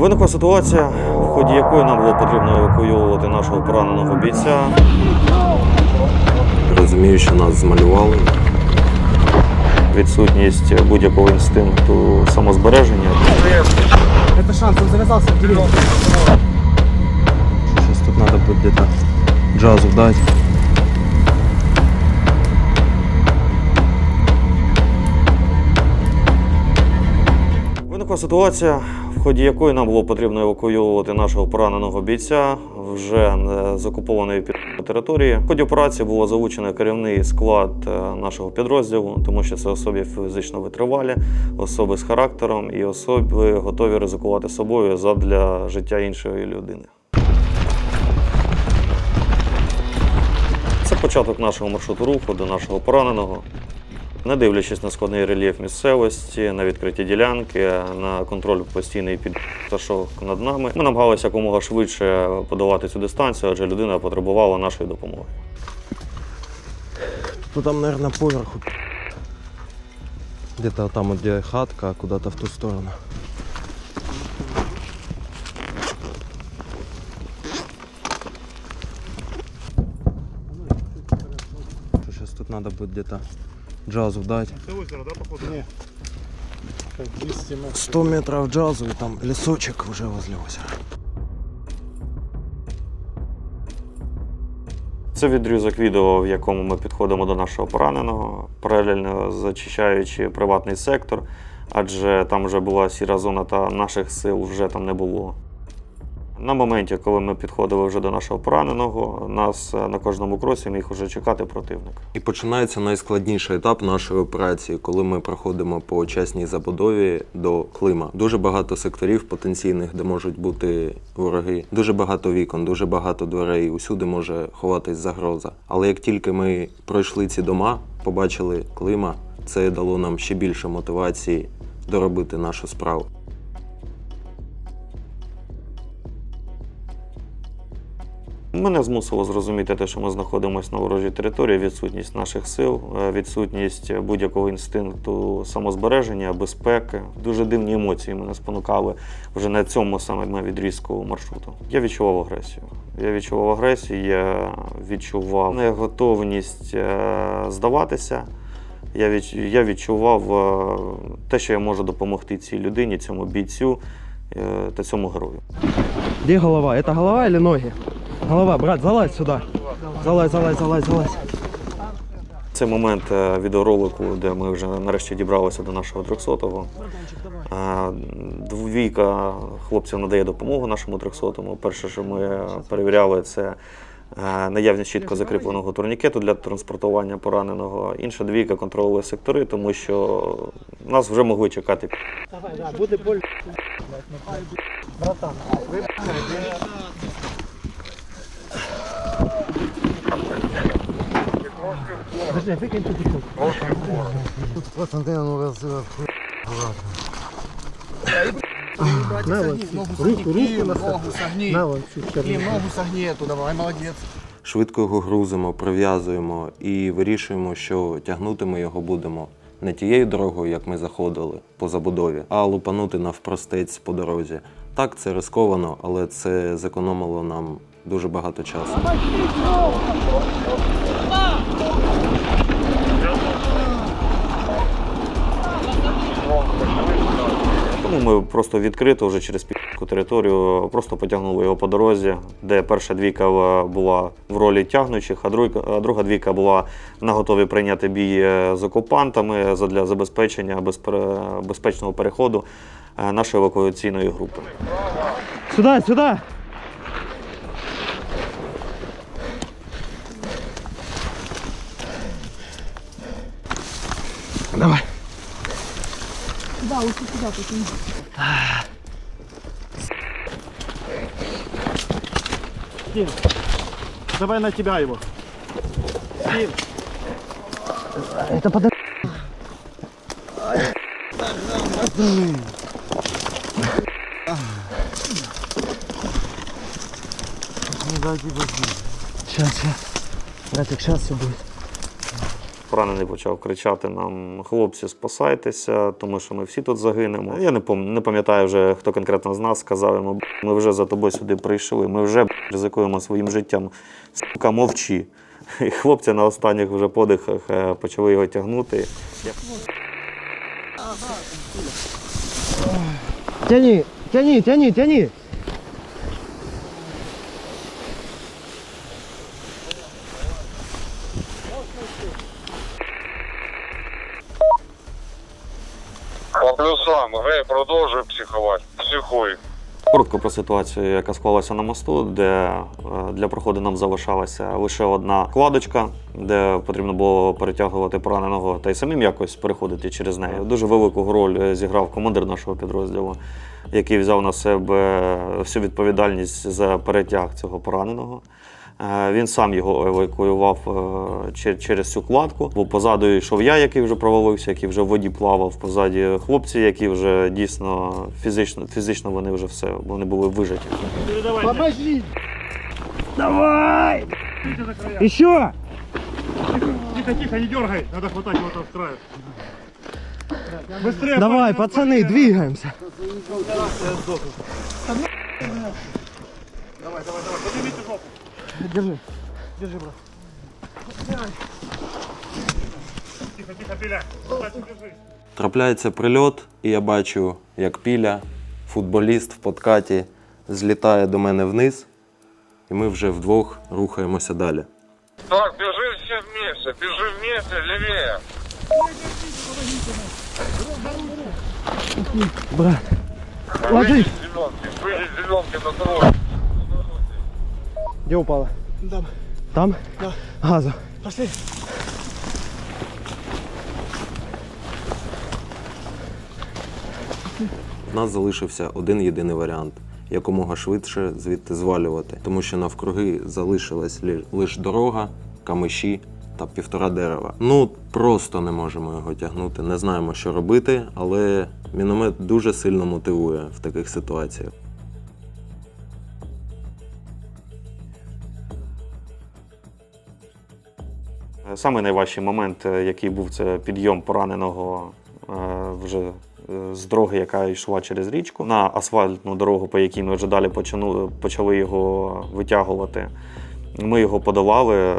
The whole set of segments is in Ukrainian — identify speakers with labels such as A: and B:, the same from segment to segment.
A: Виникла ситуація, в ході якої нам було потрібно евакуювати нашого пораненого бійця.
B: Розумію, що нас змалювали.
A: Відсутність будь-якого інстинкту самозбереження.
C: Это шанс, он завязался в деревне.
B: Сейчас тут надо будет где-то джазу дать.
A: Виникла ситуація, в ході якої нам було потрібно евакуювати нашого пораненого бійця вже з окупованої під- території. В ході операції було залучено керівний склад е, нашого підрозділу, тому що це особи фізично витривалі, особи з характером і особи готові ризикувати собою задля життя іншої людини. Це початок нашого маршруту руху до нашого пораненого. Не дивлячись на складний рельєф місцевості, на відкриті ділянки, на контроль постійний під пташок над нами, ми намагалися якомога швидше подолати цю дистанцію, адже людина потребувала нашої допомоги.
B: Ну там, наверное, поверху. Где-то там, где хатка, куда-то в ту сторону. Сейчас тут надо будет где-то джазу дать.
C: Не. Как 200 метров.
B: 100 метров джазу и там лесочек уже возле озера.
A: Це відрізок відео, в якому ми підходимо до нашого пораненого, паралельно зачищаючи приватний сектор, адже там вже була сіра зона та наших сил вже там не було. На моменті, коли ми підходили вже до нашого пораненого, нас е, на кожному кросі міг уже чекати противник.
B: І починається найскладніший етап нашої операції, коли ми проходимо по чесній забудові до Клима. Дуже багато секторів потенційних, де можуть бути вороги. Дуже багато вікон, дуже багато дверей. Усюди може ховатись загроза. Але як тільки ми пройшли ці дома, побачили Клима, це дало нам ще більше мотивації доробити нашу справу.
A: Мене змусило зрозуміти те, що ми знаходимося на ворожій території, відсутність наших сил, е, відсутність будь-якого інстинкту самозбереження, безпеки. Дуже дивні емоції мене спонукали вже на цьому саме відрізку маршруту. Я відчував агресію. Я відчував агресію, я відчував неготовність е, здаватися. Я, від, я відчував е, те, що я можу допомогти цій людині, цьому бійцю та цьому герою.
C: Где голова? Это голова или ноги? Голова, брат, залазь сюда. Залазь, залазь, залазь, залазь.
A: Це момент е, відеоролику, де ми вже нарешті дібралися до нашого 300-го. Е, Двійка хлопців надає допомогу нашому 300-му. Перше, що ми перевіряли, це е, наявність чітко закріпленого турнікету для транспортування пораненого. Інша двійка контролює сектори, тому що нас вже могли чекати.
C: Давай, да, буде боль. Братан, Подожди, выкинь тут телефон. На вот, руку, руку на
D: ногу согни.
C: На вот, чуть
D: И
C: черный.
D: ногу согни эту, давай, молодец.
B: Швидко його грузимо, прив'язуємо і вирішуємо, що тягнути ми його будемо не тією дорогою, як ми заходили по забудові, а лупанути навпростець по дорозі. Так, це рисковано, але це зекономило нам дуже багато часу.
A: Ми просто відкрито вже через півку територію просто потягнули його по дорозі, де перша двійка е, була в ролі тягнучих, а друга, а друга двійка була на готові прийняти бій е, з окупантами для забезпечення безпе- безпечного переходу е, нашої евакуаційної групи.
C: Сюда, сюда. Давай. Стив, давай на тебя его. Стив. Это под... Сейчас, сейчас. Братик, сейчас все будет.
A: Поранений почав кричати нам: хлопці, спасайтеся, тому що ми всі тут загинемо. Я не не пам'ятаю вже, хто конкретно з нас сказав йому, ми вже за тобою сюди прийшли, ми вже ризикуємо своїм життям. Сука, мовчи. І хлопці на останніх вже подихах е, почали його тягнути.
C: Тяни, тяни, тяни, тяни.
E: По плюсам, гей, продовжуй психувати. Психуй.
A: Коротко про ситуацію, яка склалася на мосту, де е, для проходу нам залишалася лише одна кладочка, де потрібно було перетягувати пораненого та й самим якось переходити через неї. Дуже велику роль е, зіграв командир нашого підрозділу, який взяв на себе всю відповідальність за перетяг цього пораненого. Е, Він сам його евакуював е, через цю кладку. Бо позаду йшов я, який вже провалився, який вже в воді плавав. Позаді хлопці, які вже дійсно фізично, фізично вони вже все, вони були вижаті.
D: Подожди!
C: Еще!
F: Тихо, тихо, не дергай. Надо хватать его там с краю. Быстрее.
C: Давай, пацаны, двигаемся.
F: Давай, давай, давай. Поднимите жопу.
C: Держи.
F: Держи, брат. Тихо, тихо, пиля. Держись.
B: Трапляється прильот, і я бачу, як піля, футболіст в подкаті, злітає до мене вниз, і ми вже вдвох рухаємося далі.
E: Так, бежи все вместе, бежи вместе, левее.
C: Брат, Ложись.
E: зеленки, с зеленки на дорогу.
C: Где упала?
D: Там.
C: Там?
D: Да.
C: Газу.
D: Пошли.
B: В нас залишився один єдиний варіант якомога швидше звідти звалювати, тому що навкруги залишилась лише дорога, камиші та півтора дерева. Ну просто не можемо його тягнути, не знаємо, що робити, але міномет дуже сильно мотивує в таких ситуаціях.
A: Самий найважчий момент, е, який був, це підйом пораненого е, вже е, з дороги, яка йшла через річку, на асфальтну дорогу, по якій ми вже далі почали його витягувати. Ми його подолали, е,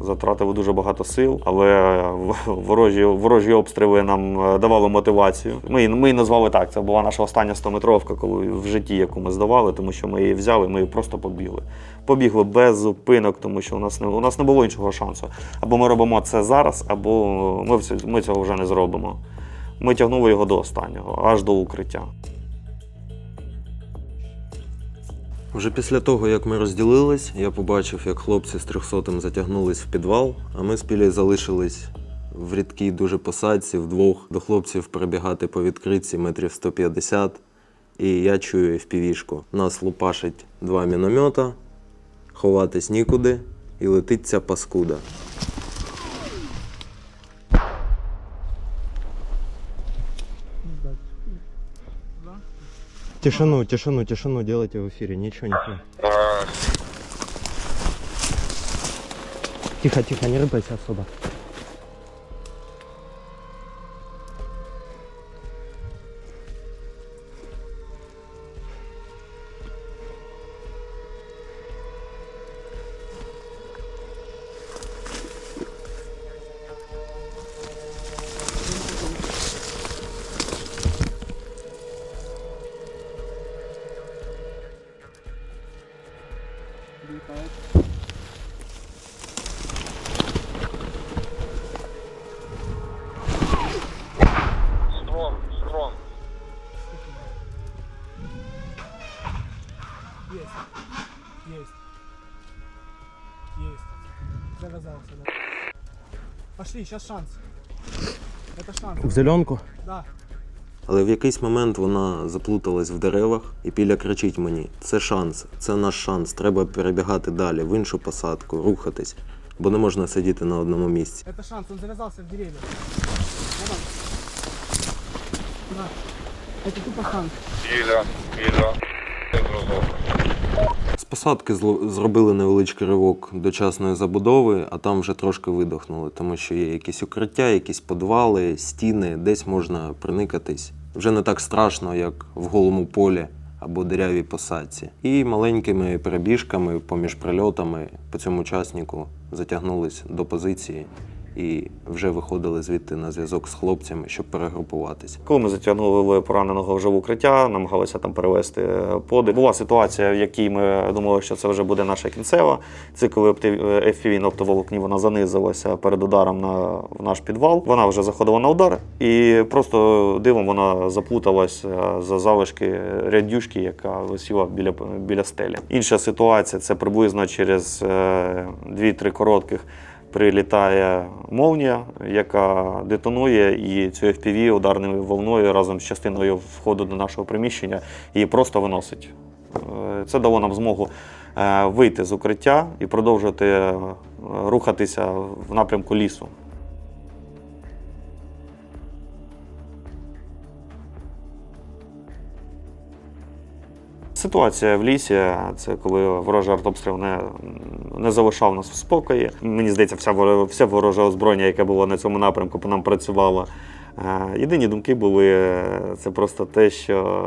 A: затратили дуже багато сил, але ворожі, ворожі обстріли нам е, давали мотивацію. Ми, ми її назвали так. Це була наша остання 100-метровка, коли в житті, яку ми здавали, тому що ми її взяли, ми її просто побігли. Побігли без зупинок, тому що у нас не у нас не було іншого шансу. Або ми робимо це зараз, або ми, ми цього вже не зробимо. Ми тягнули його до останнього, аж до укриття.
B: Вже після того, як ми розділились, я побачив, як хлопці з 300-м затягнулись в підвал, а ми з Пілею залишились в рідкій дуже посадці вдвох до хлопців перебігати по відкритці метрів 150. І я чую впівішку. Нас лупашить два міномета, ховатись нікуди, і летить ця паскуда.
C: Тишину, тишину, тишину делайте в эфире. Ничего, не
E: хуй.
C: Тихо, тихо, не рыпайся особо.
D: Завязался, да. Пошли, сейчас шанс. Это шанс.
C: В зеленку?
D: Да.
B: Але в якийсь момент вона заплуталась в деревах, і Піля кричить мені: це шанс, це наш шанс, треба перебігати далі, в іншу посадку, рухатись, бо не можна сидіти на одному місці.
D: Это шанс, он завязался в деревья. Давай. Да. Это тупо шанс.
E: Пиля, пиля. Дружок.
B: посадки зробили невеличкий ривок дочасної забудови, а там вже трошки видохнули, тому що є якісь укриття, якісь підвали, стіни, десь можна приникатись. Вже не так страшно, як в голому полі або деревій посадці. І маленькими перебіжками поміж прильотами по цьому учаснику затягнулись до позиції і вже виходили звідти на зв'язок з хлопцями, щоб перегрупуватися.
A: Коли ми затягнули пораненого вже в укриття, намагалися там перевести е, подих. Була ситуація, в якій ми думали, що це вже буде наша кінцева. Цикловий FPV на оптоволокні вона занизилася перед ударом на в наш підвал. Вона вже заходила на удар, і просто дивом вона заплуталась е, за залишки рядюшки, яка висіла біля, біля стелі. Інша ситуація це приблизно через е, 2-3 коротких прилітає молнія, яка детонує, і цю FPV ударною волною разом з частиною входу до нашого приміщення її просто виносить. Е, Це дало нам змогу е, вийти з укриття і продовжити е, рухатися в напрямку лісу. Ситуація в лісі це коли ворожий артобстріл не, не залишав нас в спокої. Мені здається, вся, вся вороже озброєння, яке було на цьому напрямку, по нам працювало. Е, Єдині думки були е, це просто те, що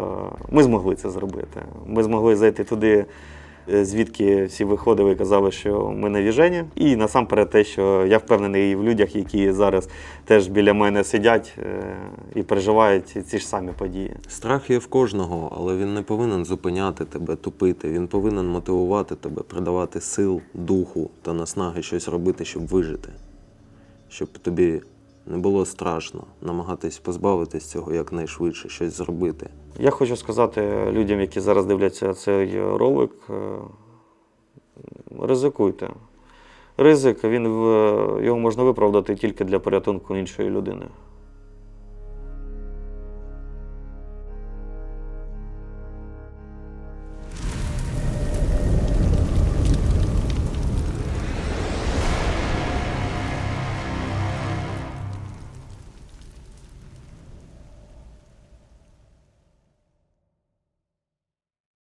A: ми змогли це зробити. Ми змогли зайти туди, звідки всі виходили і казали, що ми навіжені. І насамперед те, що я впевнений і в людях, які зараз теж біля мене сидять е, і переживають ці ж самі події.
B: Страх є в кожного, але він не повинен зупиняти тебе, тупити. Він повинен мотивувати тебе, придавати сил, духу та наснаги щось робити, щоб вижити. Щоб тобі не було страшно, намагатись позбавитись цього якнайшвидше, щось зробити.
A: Я хочу сказати людям, які зараз дивляться цей ролик, е, ризикуйте. Ризик, він його можна виправдати тільки для порятунку іншої людини.